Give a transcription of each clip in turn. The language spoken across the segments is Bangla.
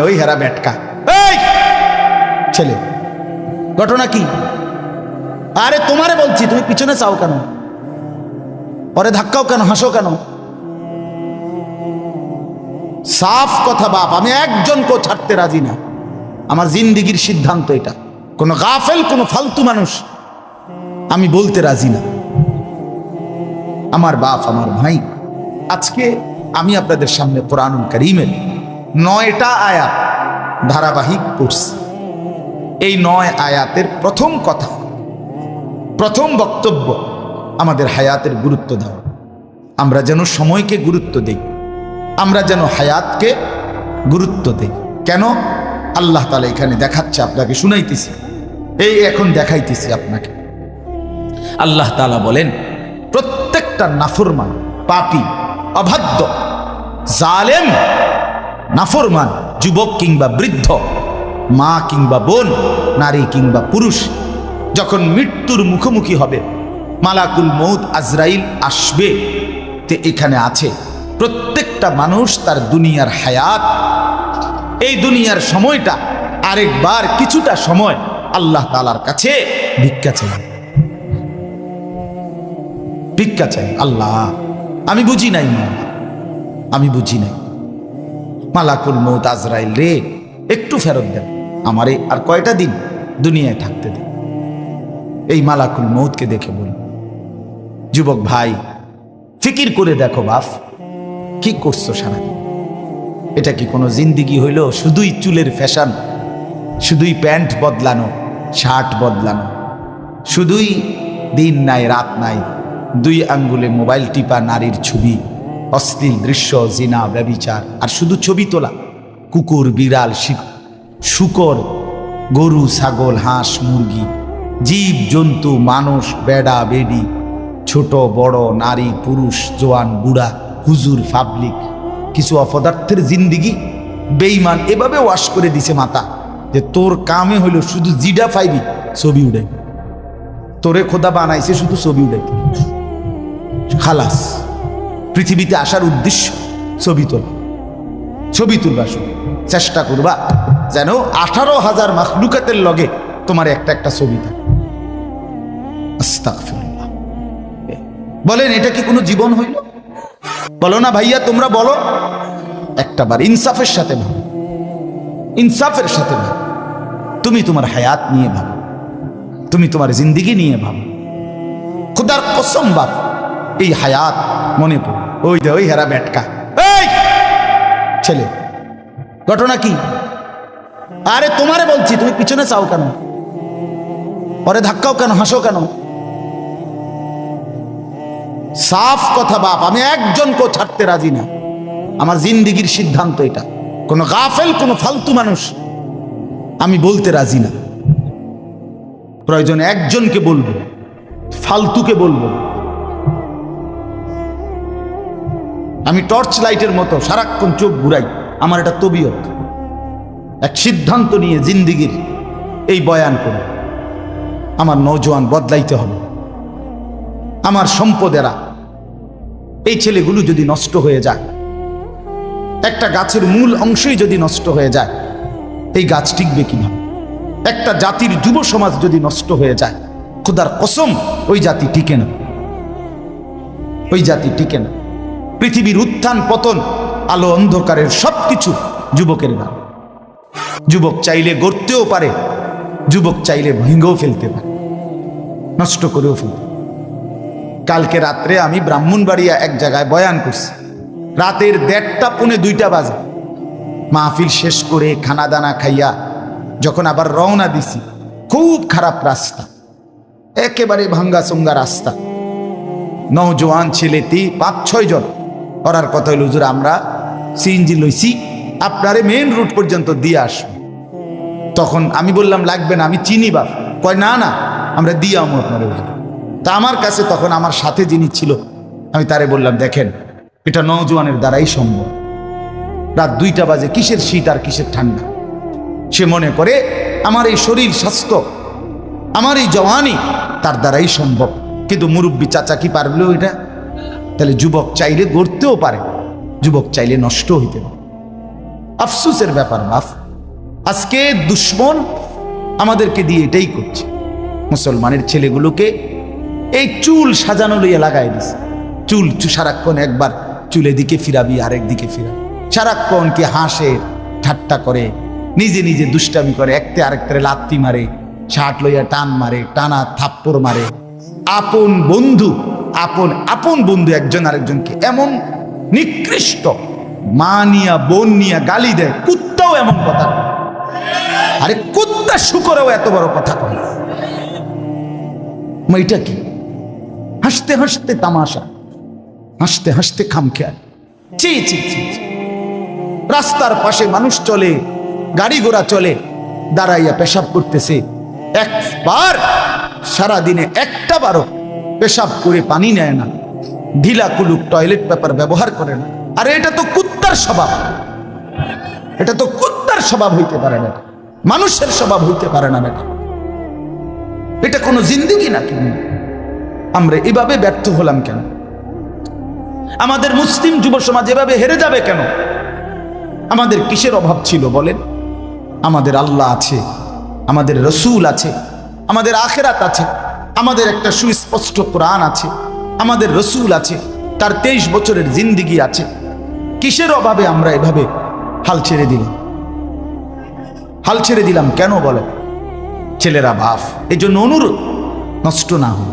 হেরা এই! ছেলে ঘটনা কি? আরে তোমারে বলছি তুমি পিছনে চাও কেন? পরে ধাক্কাও কেন হাসো কেন? সাফ কথা বাপ আমি একজনকেও ছাড়তে রাজি না। আমার জিন্দিগির সিদ্ধান্ত এটা। কোনো গাফেল কোনো ফালতু মানুষ আমি বলতে রাজি না। আমার বাপ আমার ভাই আজকে আমি আপনাদের সামনে কোরআনুল করিমের নয়টা আয়াত ধারাবাহিক পড়ছি। এই নয় আয়াতের প্রথম কথা, প্রথম বক্তব্য আমাদের হায়াতের গুরুত্ব দেওয়া। আমরা যেন সময়কে গুরুত্ব দেই, আমরা যেন হায়াতকে গুরুত্ব দেই। কেন? আল্লাহ তালা এখানে দেখাচ্ছে, আপনাকে শুনাইতেছি। এই এখন দেখাইতেছি আপনাকে। আল্লাহ তালা বলেন, প্রত্যেকটা নাফরমান, পাপি, অবাধ্য, জালেম নাফরমান, যুবক কিংবা বৃদ্ধ, মা কিংবা বোন, নারী কিংবা পুরুষ, যখন মৃত্যুর মুখোমুখি হবে, মালাকুল মৌত আজরাইল আসবে, তে এখানে আছে, প্রত্যেকটা মানুষ তার দুনিয়ার হায়াত। এই দুনিয়ার সময়টা আরেকবার কিছুটা সময় আল্লাহ তালার কাছে ভিক্ষা চাই। ভিক্ষা চাই, আল্লাহ। আমি বুঝি নাই আমি বুঝি নাই। মালাকুল মৌত আজরাইল রে, একটু ফেরত দেন। আমারে আর কয়টা দিন দুনিয়ায় থাকতে দেন। এই মালাকুল মৌতকে দেখে বল যুবক ভাই, ফিকির করে দেখো বাপ, কি করছ সারাদিন? এটা কি কোনো জিন্দিগি হইল? শুধুই চুলের ফ্যাশন, শুধুই প্যান্ট বদলানো, শার্ট বদলানো, শুধুই দিন নাই, রাত নাই, দুই আঙ্গুলে মোবাইল টিপা নারীর ছবি অশ্লীল দৃশ্য, জিনা, ব্যবিচার, আর শুধু ছবি তোলা। কুকুর, বিড়াল শিক- শুকর, গরু, ছাগল, হাঁস, মুরগি, জীব, জন্তু, মানুষ, বেড়া, বেডি, ছোট, বড়, নারী, পুরুষ, জোয়ান, বুড়া, হুজুর, পাবলিক, কিছু অপদার্থের জিন্দিগি বেইমান এভাবে ওয়াশ করে দিছে মাতা, যে তোর কামে হইল শুধু জিডা পাইবি, ছবি উড়াই তোরে খোদা বানাইছে শুধু ছবি উড়াইতে খালাস। পৃথিবীতে আসার উদ্দেশ্য ছবি তোলা। ছবি তুলবা শুধু চেষ্টা করবা যেন আঠারো হাজার মাখলুকাতের লগে তোমার একটা একটা ছবি থাকে। বলেন, এটা কি কোনো জীবন হইল? বলো না ভাইয়া, তোমরা বলো। একটা বার ইনসাফের সাথে ভাবো। ইনসাফের সাথে ভাবো। তুমি তোমার হায়াত নিয়ে ভাবো। তুমি তোমার জিন্দিগি নিয়ে ভাবো। খুদার কসম বাপ, এই হায়াত মনে পড়ে। ওই দে ওই হেরা ব্যাটকা এই! ছেলে ঘটনা কি? আরে তোমারে বলছি তুমি পিছনে চাও কেন? পরে ধাক্কাও কেন হাসো কেন? সাফ কথা বাপ আমি একজনকেও ছাড়তে রাজি না। আমার জিন্দিগির সিদ্ধান্ত এটা। কোনো গাফেল কোনো ফালতু মানুষ আমি বলতে রাজি না। প্রয়োজন একজনকে বলব ফালতুকে বলব। আমি টর্চ লাইটের মতো সারাক্ষণ চোখ ঘুরাই। আমার এটা তবিয়ত। এক সিদ্ধান্ত নিয়ে জিন্দিগির এই বয়ান করে আমার নৌজওয়ান বদলাইতে হবে। আমার সম্পদেরা, এই ছেলেগুলো যদি নষ্ট হয়ে যায়, একটা গাছের মূল অংশই যদি নষ্ট হয়ে যায়, এই গাছ টিকবে কীভাবে? একটা জাতির যুব সমাজ যদি নষ্ট হয়ে যায়, খুদার কসম, ওই জাতি টিকে না। ওই জাতি টিকে না। পৃথিবীর উত্থান, পতন, আলো, অন্ধকারের সবকিছু যুবকের নাম যুবক চাইলে গড়তেও পারে, যুবক চাইলে ভেঙেও ফেলতে পারে, নষ্ট করেও ফেলতে কালকে রাত্রে আমি ব্রাহ্মণবাড়িয়া এক জায়গায় বয়ান করছি। রাতের দেড়টা পৌনে দুইটা বাজে। মাহফিল শেষ করে খানা দানা খাইয়া যখন আবার রওনা দিছি, খুব খারাপ রাস্তা, একেবারে ভাঙ্গা চঙ্গা রাস্তা। নৌজওয়ান ছেলেটি পাঁচ ছয় জন করার কথা হইল, হুজুর, আমরা সিএনজি লইছি, আপনারে মেন রুট পর্যন্ত দিয়ে আসব। তখন আমি বললাম, লাগবে না, আমি চিনি, বাপ। কয়, না না, আমরা দিয়ে আমো আপনার, হুজুর। তা আমার কাছে তখন আমার সাথে যিনি ছিল, আমি তারে বললাম, দেখেন, এটা নৌজওয়ানের দ্বারাই সম্ভব। রাত দুইটা বাজে, কিসের শীত আর কিসের ঠান্ডা? সে মনে করে, আমার এই শরীর স্বাস্থ্য, আমার এই জওয়ানি তার দ্বারাই সম্ভব। কিন্তু মুরব্বী চাচা কি পারল এটা? তাহলে যুবক চাইলে গড়তেও পারে, যুবক চাইলে নষ্ট হইতে পারে। আফসুসের ব্যাপার, বাফ। আজকে দুশ্মন আমাদেরকে দিয়ে এটাই করছে। মুসলমানের ছেলেগুলোকে এই চুল সাজানো লইয়া লাগাই দিছে। চুল সারাক্ষণ একবার চুলে দিকে ফিরাবি, আরেক দিকে ফিরাবি। সারাক্ষণ কি হাসে, ঠাট্টা করে, নিজে নিজে দুষ্টামি করে, একতে আরেকটারে লাত্তি মারে, শার্ট লইয়া টান মারে, টানা থাপ্পড় মারে। আপন বন্ধু আপন আপন বন্ধু একজন আরেকজনকে। এমন নিকৃষ্ট, মা নিয়া, বোন নিয়া গালি দেয়, কুত্তাও এমন কথা আরে কুত্তা শুকরেও এত বড় কথা কয় এটা কি? হাসতে হাসতে তামাশা, হাসতে হাসতে খামখেয়াল। চি চি চি। রাস্তার পাশে মানুষ চলে, গাড়ি ঘোড়া চলে, দাঁড়াইয়া পেশাব করতেছে। একবার সারা দিনে একটা বারো পেশাব করে পানি নেয় না, ঢিলা কুলুক টয়লেট পেপার ব্যবহার করে না। আরে এটা তো কুত্তার স্বভাব। এটা তো কুত্তার স্বভাব হইতে পারে না। মানুষের স্বভাব হইতে পারে না বেটা। এটা কোনো জিন্দিগি নাকি? আমরা এভাবে ব্যর্থ হলাম কেন? আমাদের মুসলিম যুব সমাজ এভাবে হেরে যাবে কেন? আমাদের কিসের অভাব ছিল বলেন? আমাদের আল্লাহ আছে, আমাদের রসুল আছে, আমাদের আখেরাত আছে। আমাদের একটা সুস্পষ্ট কোরআন আছে, আমাদের রসুল আছে, তার তেইশ বছরের জিন্দিগি আছে। কিসের অভাবে আমরা এভাবে হাল ছেড়ে দিলাম? হাল ছেড়ে দিলাম কেন বলে ছেলেরা বাফ এই জন্য অনুরোধ, নষ্ট না হই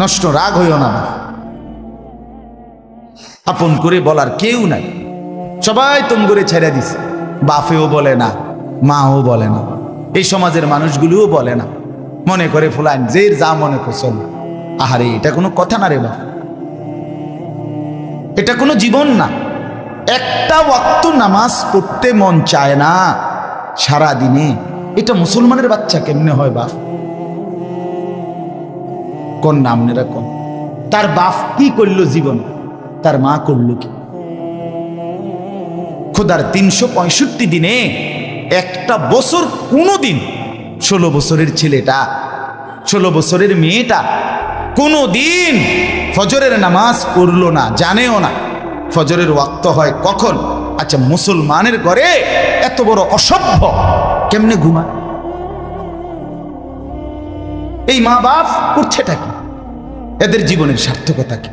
নষ্ট রাগ হইও না বাপ আপন করে বলার কেউ নাই। সবাই তুম করে ছেড়ে দিছে। বাফেও বলে না, মাও বলে না। এই সমাজের মানুষগুলোও বলে না। মনে করে ফুলান যে যা মনে করছেন আহারে, এটা কোনো কথা না রে বাপ। এটা কোনো জীবন না। একটা ওয়াক্ত নামাজ পড়তে মন চায় না সারা দিনে এটা মুসলমানের বাচ্চা কেমনে হয় বাপ? কোন নাম নামনেরা কোন? তার বাপ কি করল জীবন? তার মা করল কি? খোদার তিনশো পঁয়ষট্টি দিনে একটা বছর কোনো দিন ষোলো বছরের ছেলেটা, ষোলো বছরের মেয়েটা কোনো দিন ফজরের নামাজ পড়ল না, জানেও না। ফজরের ওয়াক্ত হয় কখন? আচ্ছা মুসলমানের ঘরে এত বড় অসভ্য কেমনে ঘুমায়? এই মা বাপ করছেটা কি? এদের জীবনের সার্থকতা কি?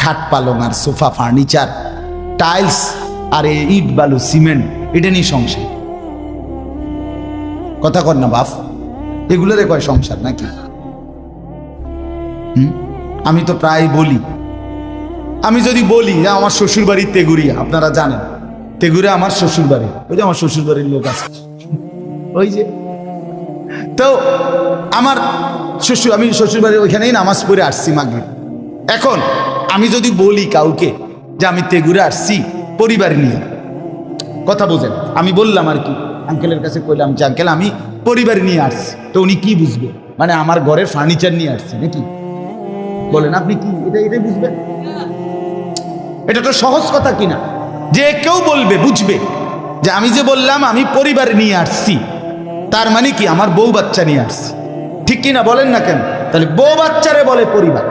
খাট পালং আর সোফা, ফার্নিচার, টাইলস, আর ইট, বালু, সিমেন্ট, এটা নিয়ে সংসার কথা কর না বাপ এগুলোরে কয় সংসার নাকি? আমি তো প্রায় বলি। আমি যদি বলি যে আমার শ্বশুর বাড়ি তেগুরিয়া আপনারা জানেন। তেগুরিয়া আমার শ্বশুর বাড়ি ওই যে আমার শ্বশুর বাড়ির লোক আছে। ওই যে। তো, আমার শ্বশুর, আমি শ্বশুর বাড়ির ওইখানেই নামাজ পড়ে আসছি মাগরিব। এখন, আমি যদি বলি কাউকে যে আমি তেগুরে আসছি পরিবার নিয়ে, কথা বোঝেন। আমি বললাম আর কি আঙ্কেলের কাছে কইলাম যে, আঙ্কেল, আমি পরিবার নিয়ে আসছি। তো উনি কি বুঝবে? মানে আমার ঘরের ফার্নিচার নিয়ে আসছি নাকি? বলেন, আপনি কি এটা, এটাই বুঝবেন? এটা তো সহজ কথা কিনা? যে কেউ বলবে, বুঝবে যে, আমি যে বললাম, আমি পরিবার নিয়ে আসছি। তার মানে কি? আমার বউ বাচ্চা নিয়ে আসছি। ঠিক কিনা বলেন না কেন? তাহলে বউ বাচ্চারে বলে পরিবার।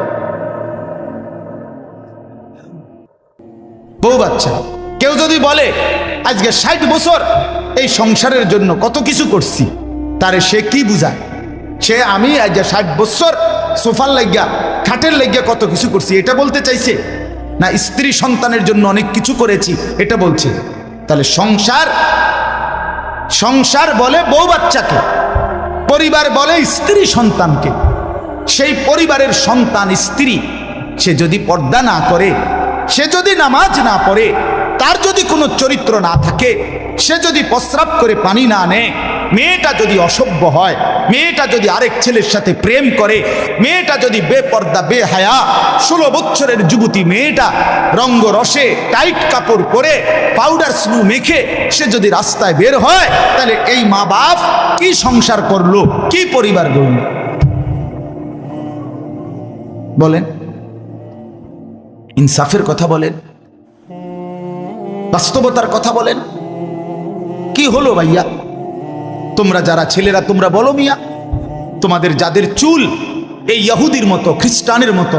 বউ বাচ্চা। কেউ যদি বলে, আজকে ষাট বছর এই সংসারের জন্য কত কিছু করছি? তারে সে কি বুঝায়? সে, আমি আজকে ষাট বছর সোফার লাগিয়া, খাটের লাগিয়া কত কিছু করছি, এটা বলতে চাইছে? না, স্ত্রী সন্তানের জন্য অনেক কিছু করেছি, এটা বলছে। তাহলে সংসার সংসার বলে বউ বাচ্চাকে, পরিবার বলে স্ত্রী সন্তানকে। সেই পরিবারের সন্তান স্ত্রী, সে যদি পর্দা না করে, সে যদি নামাজ না পড়ে তার যদি কোনো চরিত্র না থাকে, সে যদি প্রস্রাব করে পানি না নেয়, মেয়েটা যদি অসভ্য হয়, মেয়েটা যদি আরেক ছেলের সাথে প্রেম করে, মেয়েটা যদি বেপর্দা, বেহায়া, ষোলো বছরের যুবতী মেয়েটা রঙ্গ রসে টাইট কাপড় পরে পাউডার স্নু মেখে সে যদি রাস্তায় বের হয়, তাহলে এই মা বাপ কি সংসার করল, কি পরিবার গড়ল? বলেন। ইনসাফের কথা বলেন। বাস্তবতার কথা বলেন। কি হলো ভাইয়া? তোমরা যারা ছেলেরা, তোমরা বলো মিয়া, তোমাদের যাদের চুল এই ইহুদির মতো, খ্রিস্টানের মতো,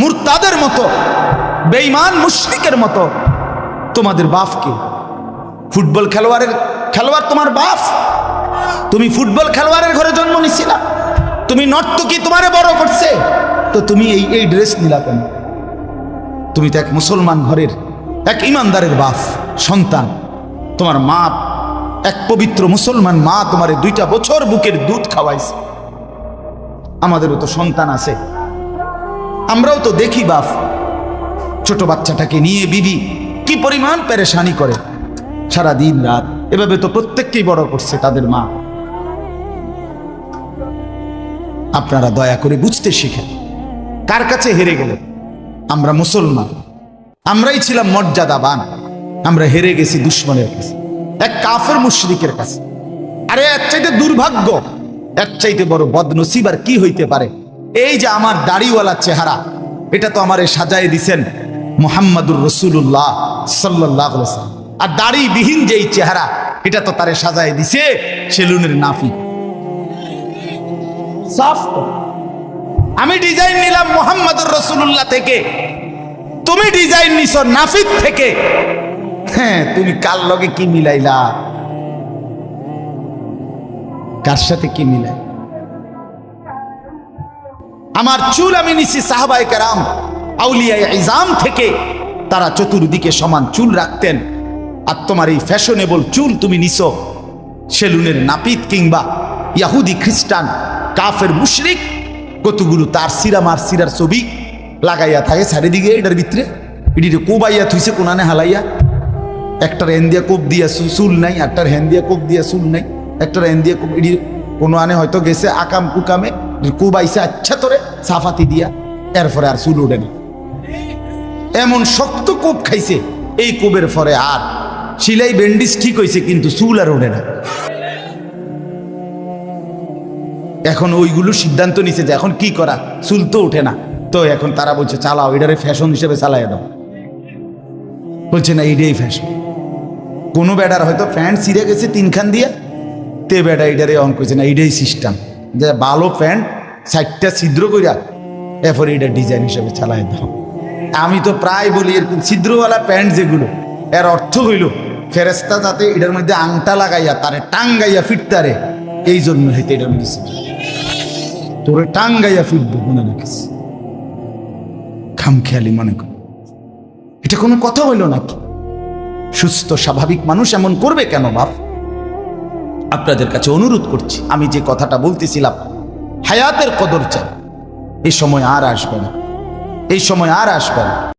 মুরতাদের মতো, বেঈমান মুশরিকের মতো, তোমাদের বাপকে ফুটবল খেলোয়াড়ের, খেলোয়াড় তোমার বাপ? তুমি ফুটবল খেলোয়াড়ের ঘরে জন্ম নিছিলা। তুমি নর্তকী তোমারে বড় করছে। তো তুমি এই এই ড্রেস নিলা কেন? তুমি তো এক মুসলমান ঘরের এক ইমানদারের বাপ, সন্তান। তোমার মা, এক পবিত্র মুসলমান মা তোমারে দুইটা বছর বুকের দুধ খাওয়াইছে। আমাদেরও তো সন্তান আছে। আমরাও তো দেখি বাপ, ছোট বাচ্চাটাকে নিয়ে বিবি কি পরিমাণ পেরেশানি করে। সারা দিন রাত, এভাবে তো প্রত্যেককেই বড় করছে তাদের মা। আপনারা দয়া করে বুঝতে শিখেন, কার কাছে হেরে গেলেন আমরা মুসলমান। আমরাই ছিলাম মর্যাদাবান। আমরা হেরে গেছি দুশ্মনের কাছে, এক কাফের মুশরিকের কাছে। আরে, এর চাইতে দুর্ভাগ্য, এর চাইতে বড় বদনসিব আর কি হইতে পারে? এই যে আমার দাড়িওয়ালা চেহারা, এটা তো আমারে সাজায় দিছেন মোহাম্মদুর রসুল্লাহ সাল্লাহ আর দাড়িবিহীন যেই চেহারা, এটা তো তারে সাজায় দিছে সেলুনের নাফি। আমি ডিজাইন নিলাম মোহাম্মদুর রসুল্লাহ থেকে। তুমি ডিজাইন নিছ নাফিদ থেকে। হ্যাঁ তুমি কার লগে কি মিলাইলা? কার সাথে কি মিলাই? আমার চুল আমি নিছি সাহাবাই কারাম, আউলিয়ায় ইজাম থেকে। তারা চতুর্দিকে সমান চুল রাখতেন। আর তোমার এই ফ্যাশনেবল চুল তুমি নিছো সেলুনের নাপিত কিংবা ইয়াহুদি খ্রিস্টান, কাফের মুশরিক। কতগুলো তার সিরা মার সিরার ছবি লাগাইয়া থাকে চারিদিকে, এটার ভিতরে। এটিতে কোবাইয়া থুইছে, কোনানে হালাইয়া। একটার হেন দিয়া কোপ দিয়া চুল নাই একটার হেন দিয়া কোপ দিয়া চুল নাই, একটার হেন দিয়া কোপ এটি কোনো আনে হয়তো গেছে, আকাম কুকামে কোবাইছে আচ্ছা তোরে সাফাতি দিয়া, এরপরে আর চুল ওঠে না। এমন শক্ত কোপ খাইছে, এই কোবের ফরে আর সিলাই ব্যান্ডিজ ঠিক হয়েছে কিন্তু চুল আর ওঠে না। এখন ওইগুলো সিদ্ধান্ত নিছে যে এখন কি করা, চুল তো ওঠে না। তো এখন তারা বলছে, চালাও, এটারে ফ্যাশন হিসেবে চালাই দাও। বলছে, না, এইটাই ফ্যাশন কোনো বেডার হয়তো প্যান্ট ছিঁড়ে গেছে তিনখান দিয়ে, তে বেডা এটারে অন করছে, না, এইটাই সিস্টেম যে ভালো প্যান্ট সাইডটা ছিদ্র করিয়া এরপর এটা ডিজাইন হিসেবে চালাই দাও। আমি তো প্রায় বলি, এরকম ছিদ্রওয়ালা প্যান্ট যেগুলো, এর অর্থ হইল ফেরেস্তা যাতে এটার মধ্যে আংটা লাগাইয়া, তারে টাঙ্গাইয়া ফিরতারে, এই জন্য হইতে এটার মধ্যে। তোরে টাঙ্গাইয়া ফিরবো, মনে রাখিস। খামখেয়ালি মনে করি। এটা কোনো কথা হইল নাকি? সুস্থ, স্বাভাবিক মানুষ এমন করবে কেন, বাপ? আপনাদের কাছে অনুরোধ করছি, আমি যে কথাটা বলতেছিলাম, হায়াতের কদর চাই। এই সময় আর আসবে না। এই সময় আর আসবে না।